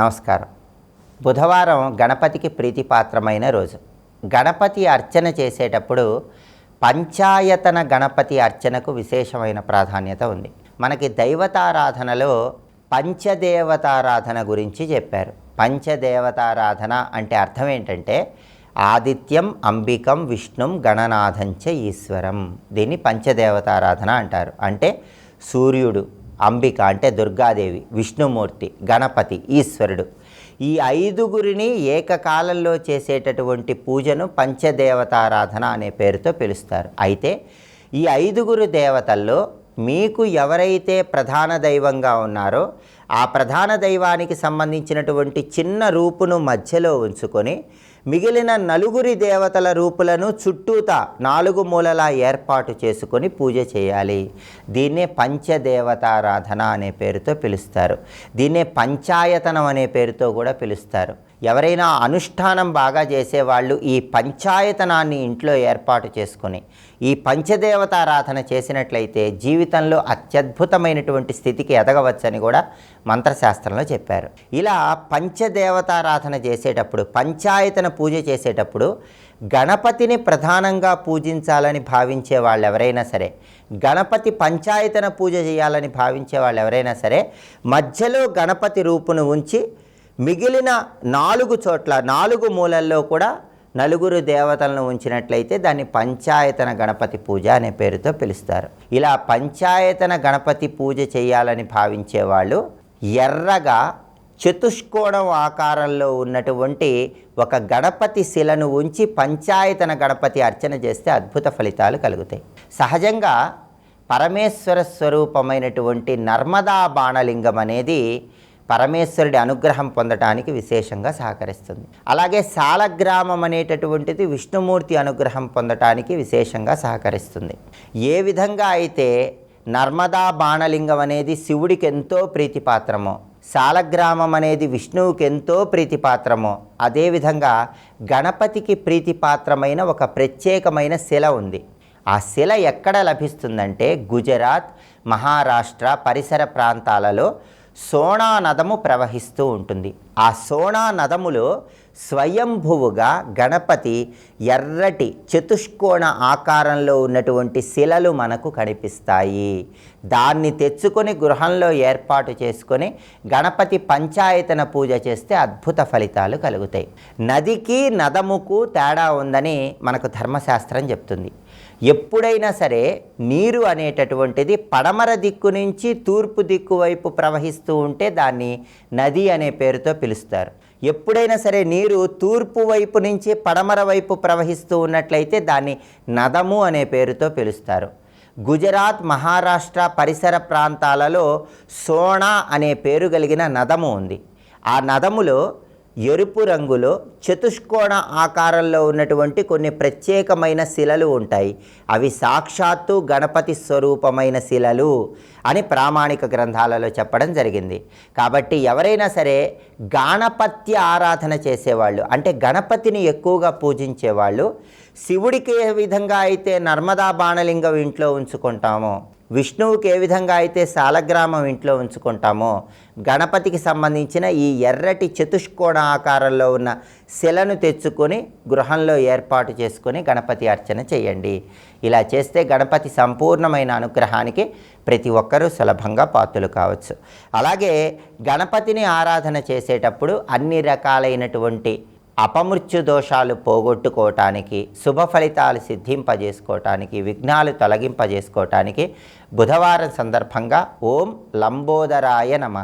నమస్కారం. బుధవారం గణపతికి ప్రీతిపాత్రమైన రోజు. గణపతి అర్చన చేసేటప్పుడు పంచాయతన గణపతి అర్చనకు విశేషమైన ప్రాధాన్యత ఉంది. మనకి దైవతారాధనలో పంచదేవతారాధన గురించి చెప్పారు. పంచదేవతారాధన అంటే అర్థం ఏంటంటే ఆదిత్యం అంబికం విష్ణుం గణనాథంచ ఈశ్వరం. దీన్ని పంచదేవతారాధన అంటారు. అంటే సూర్యుడు అంబిక అంటే దుర్గాదేవి విష్ణుమూర్తి గణపతి ఈశ్వరుడు. ఈ ఐదుగురిని ఏకకాలంలో చేసేటటువంటి పూజను పంచదేవతారాధన అనే పేరుతో పిలుస్తారు. అయితే ఈ ఐదుగురు దేవతల్లో మీకు ఎవరైతే ప్రధాన దైవంగా ఉన్నారో ఆ ప్రధాన దైవానికి సంబంధించినటువంటి చిన్న రూపును మధ్యలో ఉంచుకొని మిగిలిన నలుగురి దేవతల రూపులను చుట్టూతా నాలుగు మూలలా ఏర్పాటు చేసుకొని పూజ చేయాలి. దీన్నే పంచదేవతారాధన అనే పేరుతో పిలుస్తారు. దీన్నే పంచాయతనం అనే పేరుతో కూడా పిలుస్తారు. ఎవరైనా అనుష్ఠానం బాగా చేసేవాళ్ళు ఈ పంచాయతనాన్ని ఇంట్లో ఏర్పాటు చేసుకొని ఈ పంచదేవతారాధన చేసినట్లయితే జీవితంలో అత్యద్భుతమైనటువంటి స్థితికి ఎదగవచ్చని కూడా మంత్రశాస్త్రంలో చెప్పారు. ఇలా పంచదేవతారాధన చేసేటప్పుడు పంచాయతన పూజ చేసేటప్పుడు గణపతిని ప్రధానంగా పూజించాలని భావించే వాళ్ళు ఎవరైనా సరే గణపతి పంచాయతన పూజ చేయాలని భావించే వాళ్ళు ఎవరైనా సరే మధ్యలో గణపతి రూపును ఉంచి మిగిలిన నాలుగు చోట్ల నాలుగు మూలల్లో కూడా నలుగురు దేవతలను ఉంచినట్లయితే దాన్ని పంచాయతన గణపతి పూజ అనే పేరుతో పిలుస్తారు. ఇలా పంచాయతన గణపతి పూజ చేయాలని భావించే వాళ్ళు ఎర్రగా చతుష్కోణం ఆకారంలో ఉన్నటువంటి ఒక గణపతి శిలను ఉంచి పంచాయతన గణపతి అర్చన చేస్తే అద్భుత ఫలితాలు కలుగుతాయి. సహజంగా పరమేశ్వర స్వరూపమైనటువంటి నర్మదా బాణలింగం అనేది పరమేశ్వరుడి అనుగ్రహం పొందటానికి విశేషంగా సహకరిస్తుంది. అలాగే సాలగ్రామం అనేటటువంటిది విష్ణుమూర్తి అనుగ్రహం పొందటానికి విశేషంగా సహకరిస్తుంది. ఏ విధంగా అయితే నర్మదా బాణలింగం అనేది శివుడికి ఎంతో ప్రీతిపాత్రమో సాలగ్రామం అనేది విష్ణువుకి ఎంతో ప్రీతిపాత్రమో అదేవిధంగా గణపతికి ప్రీతిపాత్రమైన ఒక ప్రత్యేకమైన శిల ఉంది. ఆ శిల ఎక్కడ లభిస్తుందంటే గుజరాత్ మహారాష్ట్ర పరిసర ప్రాంతాలలో సోణానదము ప్రవహిస్తూ ఉంటుంది. ఆ సోణా నదములో స్వయంభువుగా గణపతి ఎర్రటి చతుష్కోణ ఆకారంలో ఉన్నటువంటి శిలలు మనకు కనిపిస్తాయి. దాన్ని తెచ్చుకొని గృహంలో ఏర్పాటు చేసుకొని గణపతి పంచాయతన పూజ చేస్తే అద్భుత ఫలితాలు కలుగుతాయి. నదికి నదముకు తేడా ఉందని మనకు ధర్మశాస్త్రం చెప్తుంది. ఎప్పుడైనా సరే నీరు అనేటటువంటిది పడమర దిక్కు నుంచి తూర్పు దిక్కు వైపు ప్రవహిస్తూ ఉంటే దాన్ని నది అనే పేరుతో పిలుస్తారు. ఎప్పుడైనా సరే నీరు తూర్పు వైపు నుంచి పడమర వైపు ప్రవహిస్తూ ఉన్నట్లయితే దాన్ని నదము అనే పేరుతో పిలుస్తారు. గుజరాత్ మహారాష్ట్ర పరిసర ప్రాంతాలలో సోనా అనే పేరు కలిగిన నదము ఉంది. ఆ నదములో ఎరుపు రంగులో చతుష్కోణ ఆకారంలో ఉన్నటువంటి కొన్ని ప్రత్యేకమైన శిలలు ఉంటాయి. అవి సాక్షాత్తు గణపతి స్వరూపమైన శిలలు అని ప్రామాణిక గ్రంథాలలో చెప్పడం జరిగింది. కాబట్టి ఎవరైనా సరే గాణపత్య ఆరాధన చేసేవాళ్ళు అంటే గణపతిని ఎక్కువగా పూజించేవాళ్ళు శివుడికి ఏ విధంగా అయితే నర్మదా బాణలింగం ఇంట్లో ఉంచుకుంటామో విష్ణువుకి ఏ విధంగా అయితే సాలగ్రామం ఇంట్లో ఉంచుకుంటామో గణపతికి సంబంధించిన ఈ ఎర్రటి చతుష్కోణ ఆకారంలో ఉన్న శిలను తెచ్చుకొని గృహంలో ఏర్పాటు చేసుకొని గణపతి అర్చన చేయండి. ఇలా చేస్తే గణపతి సంపూర్ణమైన అనుగ్రహానికి ప్రతి ఒక్కరూ సులభంగా పాత్రలు కావచ్చు. అలాగే గణపతిని ఆరాధన చేసేటప్పుడు అన్ని రకాలైనటువంటి అపమృత్యు దోషాలు పోగొట్టుకోవటానికి శుభ ఫలితాలు సిద్ధింపజేసుకోవటానికి విఘ్నాలు తొలగింపజేసుకోవటానికి బుధవారం సందర్భంగా ఓం లంబోదరాయ నమ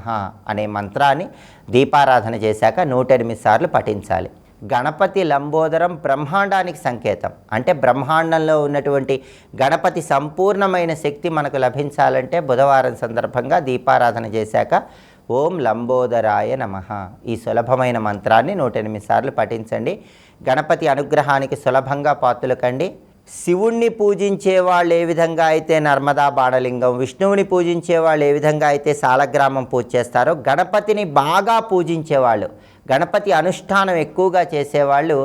అనే మంత్రాన్ని దీపారాధన చేశాక నూట ఎనిమిది సార్లు పఠించాలి. గణపతి లంబోదరం బ్రహ్మాండానికి సంకేతం. అంటే బ్రహ్మాండంలో ఉన్నటువంటి గణపతి సంపూర్ణమైన శక్తి మనకు లభించాలంటే బుధవారం సందర్భంగా దీపారాధన చేశాక ఓం లంబోదరాయ నమ. ఈ సులభమైన మంత్రాన్ని నూట ఎనిమిది సార్లు పఠించండి. గణపతి అనుగ్రహానికి సులభంగా పాత్రలు కండి శివుణ్ణి పూజించే వాళ్ళు ఏ విధంగా అయితే నర్మదా బాణలింగం విష్ణువుని పూజించే వాళ్ళు ఏ విధంగా అయితే సాలగ్రామం పూజ చేస్తారో గణపతిని బాగా పూజించేవాళ్ళు గణపతి అనుష్ఠానం ఎక్కువగా చేసేవాళ్ళు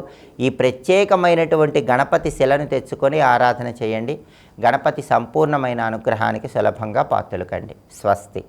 ఈ ప్రత్యేకమైనటువంటి గణపతి శిలను తెచ్చుకొని ఆరాధన చేయండి. గణపతి సంపూర్ణమైన అనుగ్రహానికి సులభంగా పాత్రలు కండి స్వస్తి.